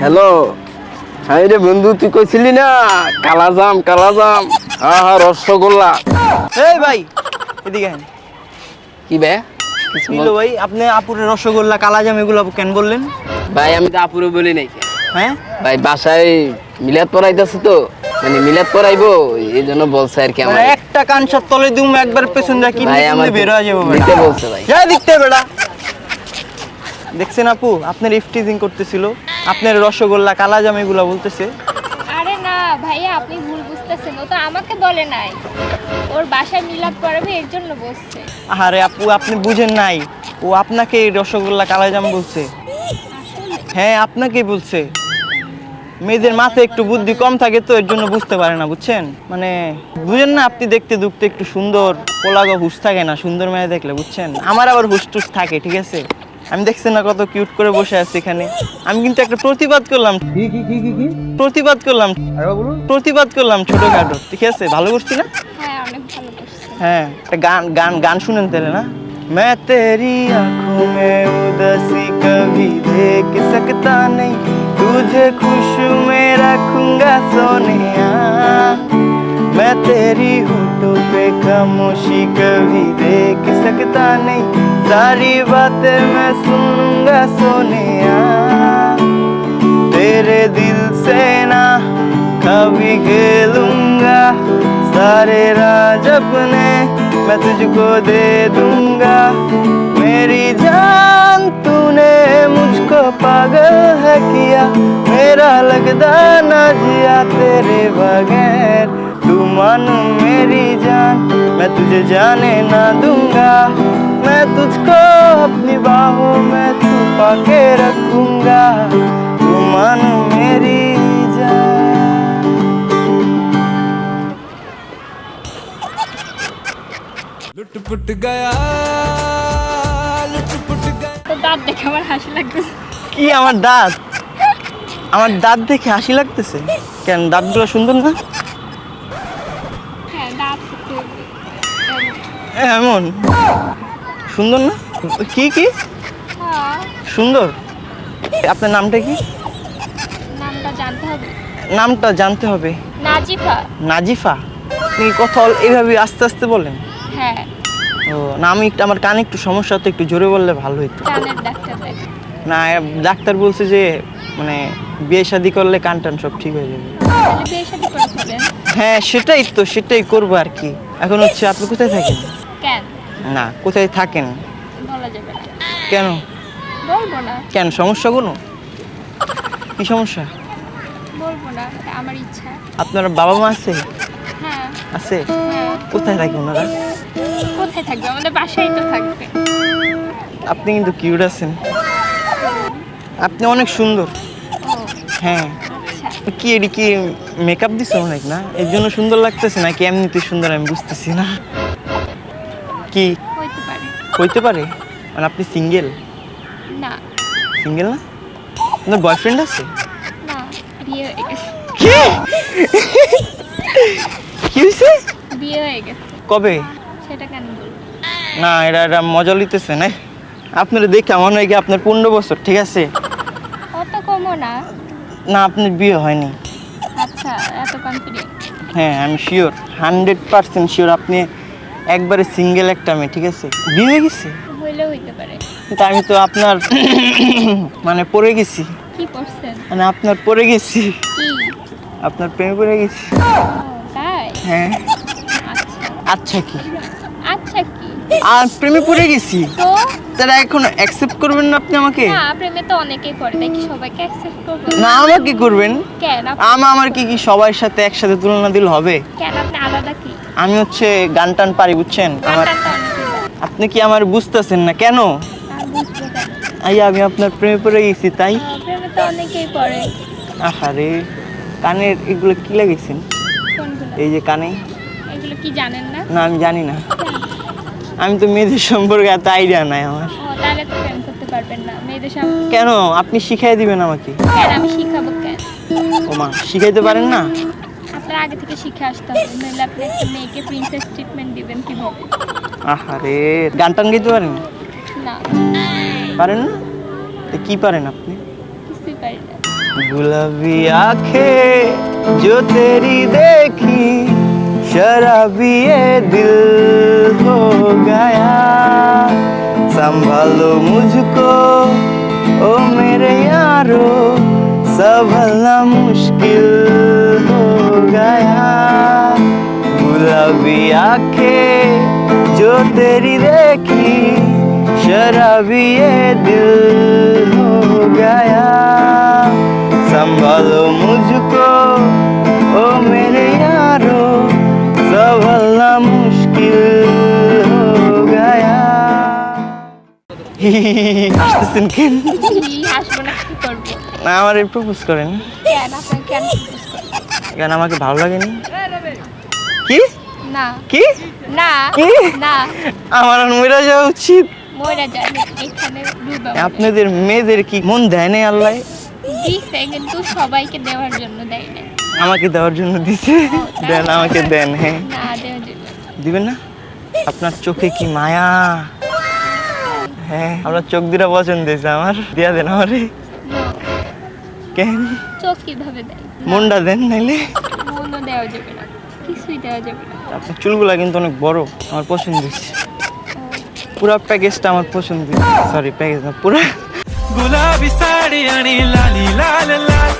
Hello হ্যাঁ রে বন্ধু তুই কইছিলি না? কালাজাম কালাজাম হ্যাঁ হ্যাঁ রসগোল্লা। এই ভাই এদিকে। কি বে? কিছু নিলো ভাই আপনি আপুরে রসগোল্লা কালাজাম এগুলো কেন বললেন? ভাই আমি তো আপুরে বলি নাই। হ্যাঁ? ভাই বাসায় মিলাদ পড়াইতেছে তো মানে মিলাদ পড়াইবো এই জন্য বলছে আর কি আমার। মানে একটা কান সব তলে দুম একবার পেছন দিয়ে ভাই আমার কিনে বের হয়ে যাব দিতে বলছে ভাই। যা দেখতে বেড়া। দেখছেন আপু আপনার ইফটিজিং করতেছিল। আপনার রসগোল্লা কালাজাম এগুলো বলতেছে। আরে না ভাইয়া আপনি ভুল বুঝতেছেন। ও তো আমাকে বলে নাই। ওর বাসায় মিলাদ পড়াবে এর জন্য বসছে। আরে আপু আপনি বুঝেন নাই। ও আপনাকে এই রসগোল্লা কালাজাম বলছে। হ্যাঁ আপনাকেই বলছে। মেয়েদের মাথায় একটু বুদ্ধি কম থাকে তো এর জন্য বুঝতে পারে না বুঝছেন? মানে বুঝেন না আপনি দেখতে দুখতে একটু সুন্দর পোলাগো হুশ থাকে না সুন্দর মেয়ে দেখলে বুঝছেন? আমার আবার হুশ টুস থাকে ঠিক আছে? আমি দেখছেন না কত কিউট করে বসে আছি এখানে আমি কিন্তু একটা প্রতিবাদ করলাম কি কি কি কি কি প্রতিবাদ করলাম আরে বলুন প্রতিবাদ করলাম ছোটখাটো ঠিক আছে ভালো করছি না হ্যাঁ অনেক ভালো করছে হ্যাঁ একটা গান গান গান শুনেন তাহলে না मैं तेरी आंखों में उदासी कभी देख सकता नहीं तुझे खुश में रखूंगा सोनिया मैं तेरी होठों पे खामोशी कभी देख सकता नहीं सारी बातें मैं सुनूँगा सोनिया। तेरे दिल से ना कभी खेलूँगा। सारे राज अपने मैं तुझको दे दूँगा। मेरी जान तूने मुझको पागल है किया। मेरा लगदा ना जिया तेरे बगैर। तू मान मेरी जान मैं तुझे जाने ना दूंगा मैं तुझको अपनी बाहों में छुपा के रखूंगा तू मान मेरी जान लुट गया लुट पुट गया তো দাঁত দেখে আমার হাসি লাগতেছে কি আমার দাঁত আমার দাঁত দেখে হাসি লাগতেছে কেন দাঁতগুলো সুন্দর না এমন। এমন। সুন্দর না? কি কি? হ্যাঁ সুন্দর? আপনার নামটা কি? নামটা জানতে হবে। নামটা জানতে হবে। নাজিফা। নাজিফা? আপনি কথা এইভাবে আস্তে আস্তে বলেন? হ্যাঁ। ও না আমি একটু আমার কানে একটু সমস্যা হতো একটু জোরে বললে ভালো দেখ না ডাক্তার বলছে যে মানে বিয়ে শাদি করলে কান টান সব ঠিক হয়ে যাবে। হ্যাঁ সেটাই তো সেটাই করব আর কি। এখন হচ্ছে আপনি কোথায় থাকেন? কেন? না কোথায় থাকেন? বলা যাবে না। কেন? বলব না। কেন সমস্যা কোনো? কি সমস্যা? বলব না আমার ইচ্ছা। আপনার বাবা মা আছে? হ্যাঁ। আছে? হ্যাঁ। কোথায় থাকে ওনারা? কোথায় থাকবে? আমাদের বাসায় তো থাকবে। আপনি কিন্তু কিউট আছেন। আপনি অনেক সুন্দর। হ্যাঁ। আচ্ছা। কি এটি কি মেকআপ দিছে অনেক না? এর জন্য সুন্দর লাগতেছে নাকি এমনিতে সুন্দর আমি বুঝতেছি না? কি? হইতে পারে। হইতে পারে? মানে আপনি সিঙ্গেল না। সিঙ্গেল না? আপনার বয়ফ্রেন্ড আছে? না বিয়ে হয়ে গেছে। কি? কি হয়েছে বিয়ে হয়ে গেছে। কবে? সেটা কেন বলব? না এটা এটা মজা লিতেছে না? আপনার দেখে মনে হয় কি আপনার পনেরো বছর ঠিক আছে? অত কমও না। না আপনার বিয়ে হয়নি। আচ্ছা এত কনফিডেন্ট হ্যাঁ আমি শিওর হান্ড্রেড পার্সেন্ট শিওর আপনি একবারে সিঙ্গেল একটা মেয়ে ঠিক আছে? বিয়ে হয়ে গেছে? হইলেও হইতে পারে। কিন্তু আমি তো আপনার মানে পড়ে গেছি। কি মানে আপনার পড়ে গেছি। আপনার প্রেমে পড়ে গেছি। তাই? হ্যাঁ। আচ্ছা। আচ্ছা কি? আচ্ছা কি? আর প্রেমে পড়ে গেছি? তো? তারা এখন অ্যাকসেপ্ট করবেন না আপনি আমাকে? না প্রেমে তো অনেকেই করে তাই কি সবাইকে অ্যাকসেপ্ট করব? না আমাকে করবেন। কেন? আপ- আমার কি কি সবার সাথে একসাথে তুলনা দিল হবে? কেন? আপনি আলাদা কি? আমি হচ্ছে গান টান পারি বুঝছেন? আমার। আপনি কি আমার বুঝতেছেন না? কেন? আই আমি আপনার প্রেমে পড়ে গেছি তাই? আহ, প্রেমে তো অনেকেই পড়ে। আহারে কানের এগুলো কি লাগিয়েছেন? এই যে কানে। এগুলো কি জানেন না? না আমি জানি না। আমি তো মেয়েদের সম্পর্কে এত আইডিয়া নাই আমার। তাহলে তো প্রেম করতে পারবেন না। মেয়েদের কেন? আপনি শিখাই দিবেন আমাকে। আমি শিখাবো কেন? ও মা শিখাইতে পারেন না? আগে থেকে শিখে আসতে হবে নইলে আপনি একটা মেয়েকে প্রিন্সেস ট্রিটমেন্ট দিবেন কিভাবে আহারে গান টান গাইতে পারেন না পারেন না তো কি পারেন আপনি কিছুই পারি না गुलाबी आंखें जो तेरी देखी शराबी ये दिल हो गया संभालो मुझको ओ मेरे यारो संभलना मुश्किल हो गया गुलाबी आंखें जो तेरी देखी शराबी ये दिल हो गया संभालो मुझको ओ मेरे यारो संभलना मुश्किल हो गया হাসতেছেন কেন কি আসবো না কি করবো না আমার প্রপোজ করেন কেন আপনাকে কেন কেন আমাকে ভালো লাগেনি? কি? না। কি? না। কি? না। আমার মরে যাওয়া উচিত। মরে যায় এখানে আপনাদের মেয়েদের কি মন দেয় নাই আল্লাহ? দিছে কিন্তু সবাইকে দেওয়ার জন্য দেয় না আমাকে দেওয়ার জন্য দিছে। দেন আমাকে দেন হ্যাঁ। না দেওয়ার জন্য। দিবেন না? আপনার চোখে কি মায়া? হ্যাঁ আপনার চোখ দুটা পছন্দ হয়েছে আমার। দিয়া দেন আমারে। কেন? মনটা দেন নাইলে। মনও চুলগুলা কিন্তু অনেক বড় আমার পছন্দ পুরো প্যাকেজটা আমার পছন্দ সরি প্যাকেজ না পুরো। গোলাপি শাড়ি আনি লালি লাল লাল।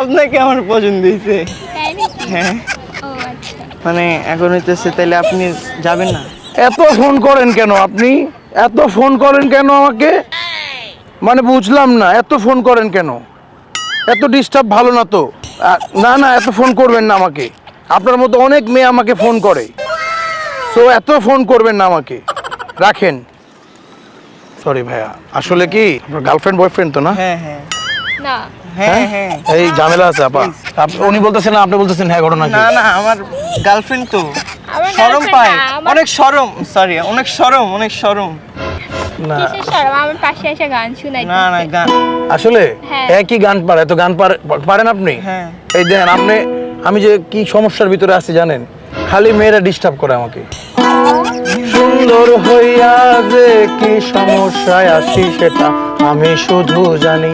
আপনাকে আমার পছন্দ হয়েছে। হ্যাঁ। মানে এখন হইতেছে তাহলে আপনি যাবেন না? এত ফোন করেন কেন আপনি? এত ফোন করেন কেন আমাকে? মানে বুঝলাম না এত ফোন করেন কেন? এত ডিস্টার্ব ভালো না তো। না না এত ফোন করবেন না আমাকে। আপনার মতো অনেক মেয়ে আমাকে ফোন করে। সো এত ফোন করবেন না আমাকে। রাখেন। সরি ভাইয়া আসলে কি আপনার গার্লফ্রেন্ড বয়ফ্রেন্ড তো না? হ্যাঁ হ্যাঁ। না। হ্যাঁ হ্যাঁ? এই ঝামেলা আছে আপা। উনি বলতেছেন আপনি বলতেছেন হ্যাঁ ঘটনা না না আমার গার্লফ্রেন্ড তো। শরম পায়। অনেক শরম সরি অনেক শরম অনেক শরম না। আমার পাশে এসে গান শুনাই না না গান। আসলে হ্যাঁ। একই গান পারে তো গান পারেন আপনি? হ্যাঁ। এই দেখেন আপনি আমি যে কি সমস্যার ভিতরে আছি জানেন? খালি মেয়েরা ডিস্টার্ব করে আমাকে। সুন্দর হইয়া যে কি সমস্যায় আছি সেটা আমি শুধু জানি।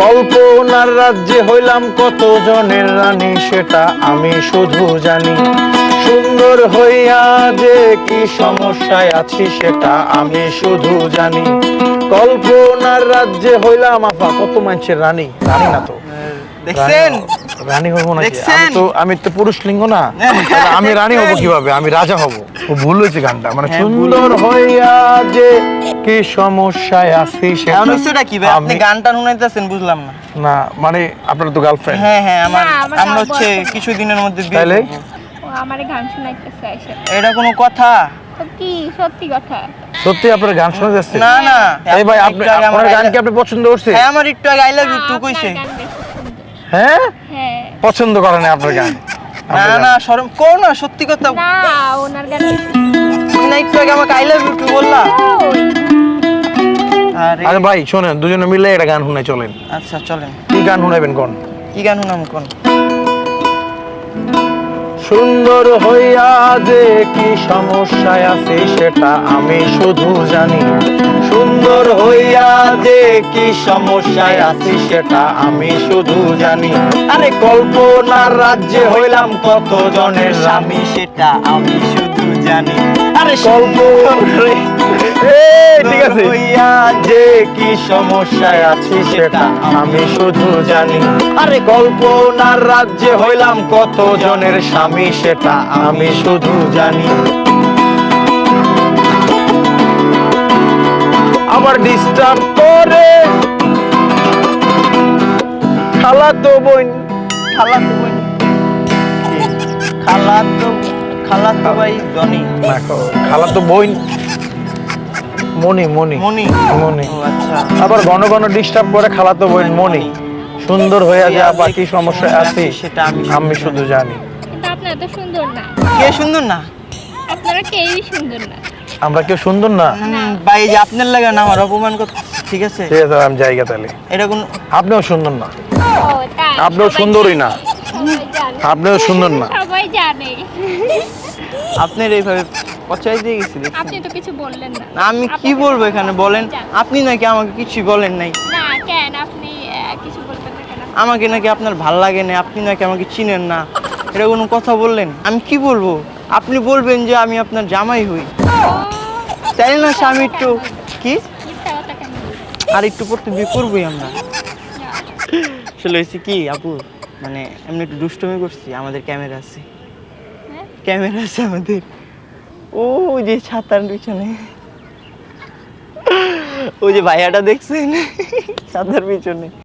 কল্পনার রাজ্যে হইলাম কত জনের রানী সেটা আমি শুধু জানি। সুন্দর হইয়া যে কি সমস্যায় আছি সেটা আমি শুধু জানি। কল্পনার রাজ্যে হইলাম আপা কত মানুষের রানী? রানী না তো। দেখছেন? রানী- হব? আমি তো আমি তো পুরুষ লিঙ্গ না। আমি রানী হব কীভাবে? আমি রাজা হব। ও ভুল হয়েছে গানটা। মানে হ্যাঁ, সুন্দর হইয়া যে কি সমস্যায় আছি সেটা এখন কি ভাই? আপনি গানটা শুনাইতেছেন বুঝলাম না। না মানে আপনার তো গার্লফ্রেন্ড হ্যাঁ হ্যাঁ আমার আমরা হচ্ছে। কিছুদিনের মধ্যে বিয়ে আমারে গান শুনাইতেছে এসে। এটা কোনো কথা? তো কি? সত্যি কথা? সত্যি আপনার গান শোনা যাচ্ছে? না না। এই ভাই আপনি আমার আপনার গান কি আপনি পছন্দ করছে হ্যাঁ আমার একটু আগে আই লাভ ইউ টু কইছে। হ্যাঁ? হ্যাঁ। পছন্দ করে না আপনার গান। না না শরম করো না সত্যি কথা। না ওনার গান না একটু আগে আমাকে আই লাভ ইউ টু বললা। আরে। আরে ভাই শোনেন দুজনে মিলে একটা গান শুনে চলেন। আচ্ছা চলেন। কি গান শুনাবেন কোন? কি গান শুনাম কোন? সুন্দর হইয়া যে কি সমস্যায় আছে সেটা আমি শুধু জানি। সুন্দর হইয়া যে কি সমস্যায় আছি সেটা আমি শুধু জানি। আরে কল্পনার রাজ্যে হইলাম কত জনের স্বামী সেটা আমি শুধু জানি। আরে ঠিক আছে। যে কি সমস্যায় আছি সেটা আমি শুধু জানি। আরে কল্পনার রাজ্যে হইলাম কত জনের স্বামী সেটা আমি শুধু জানি। আবার ডিস্টার্ব করে। খালা তো বোন। খালা তো বোন। খালা তো খালা তো ভাই ধনী। খালা তো বোন। মনি মনি মনি মনি আচ্ছা। আবার ঘন ঘন ডিস্টার্ব করে খালা তো বোন মনি সুন্দর হইয়া যা বাকি সমস্যায় আছি সেটা আমি আমি শুধু জানি। আপনার এত সুন্দর না। কে সুন্দর না? আপনারা কেউই সুন্দর না। আমরা কেউ সুন্দর না? ভাই এই যে আপনার লাগে না আমার অপমান করতে ঠিক আছে? ঠিক আছে আমি জায়গা তাহলে। এটা কোন আপনিও সুন্দর না। আপনিও সুন্দরই না। আপনিও সুন্দর না। সবাই জানে। আপনার এইভাবে পচাই দিয়ে গেছি দেখছেন? আপনি তো কিছু বললেন না। আমি কি বলব এখানে? বলেন আপনি নাকি আমাকে কিছু বলেন নাই? না কেন? আপনি কিছু বলবেন না কেন? আমাকে নাকি আপনার ভালো লাগে না আপনি নাকি আমাকে চিনেন না। এটা কোনো কথা বললেন? আমি কি বলব? আপনি বলবেন যে আমি আপনার জামাই হই। তাই না স্বামী? একটু কি? আর একটু পড়তে বিয়ে করবোই আমরা। আসলে হয়েছে কি আপু? মানে এমনি একটু দুষ্টমি করছি আমাদের ক্যামেরা আছে। হ্যাঁ? ক্যামেরা আছে আমাদের। ও যে ছাতার পিছনে। ও যে ভাইয়াটা দেখছেন? ছাতার পিছনে।